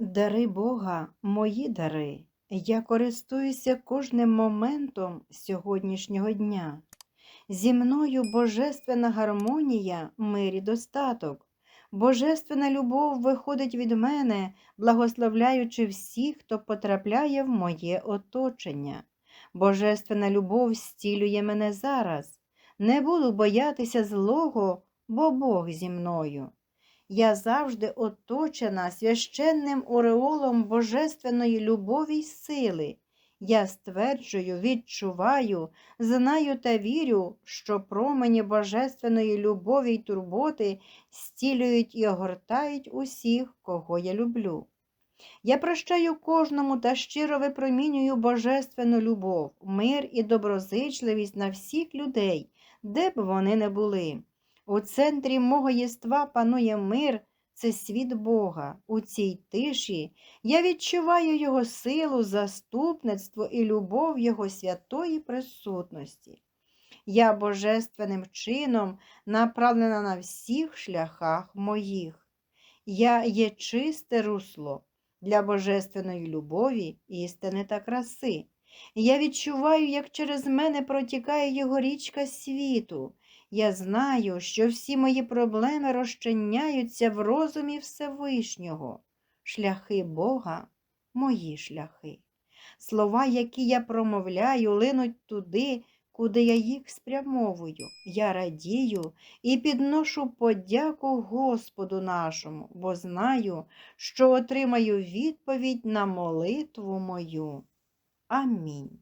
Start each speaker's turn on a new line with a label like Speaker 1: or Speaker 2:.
Speaker 1: Дари Бога, мої дари. Я користуюся кожним моментом сьогоднішнього дня. Зі мною божественна гармонія, мир і достаток. Божественна любов виходить від мене, благословляючи всіх, хто потрапляє в моє оточення. Божественна любов зцілює мене зараз. Не буду боятися злого, бо Бог зі мною. Я завжди оточена священним ореолом божественної любові й сили. Я стверджую, відчуваю, знаю та вірю, що промені божественної любові й турботи стілюють і огортають усіх, кого я люблю. Я прощаю кожному та щиро випромінюю божественну любов, мир і доброзичливість на всіх людей, де б вони не були. У центрі мого єства панує мир, це світ Бога. У цій тиші я відчуваю Його силу, заступництво і любов Його святої присутності. Я божественним чином направлена на всіх шляхах моїх. Я є чисте русло для божественної любові, істини та краси. Я відчуваю, як через мене протікає його річка світу. Я знаю, що всі мої проблеми розчиняються в розумі Всевишнього. Шляхи Бога мої шляхи. Слова, які я промовляю, линуть туди, куди я їх спрямовую. Я радію і підношу подяку Господу нашому, бо знаю, що отримаю відповідь на молитву мою. Амінь.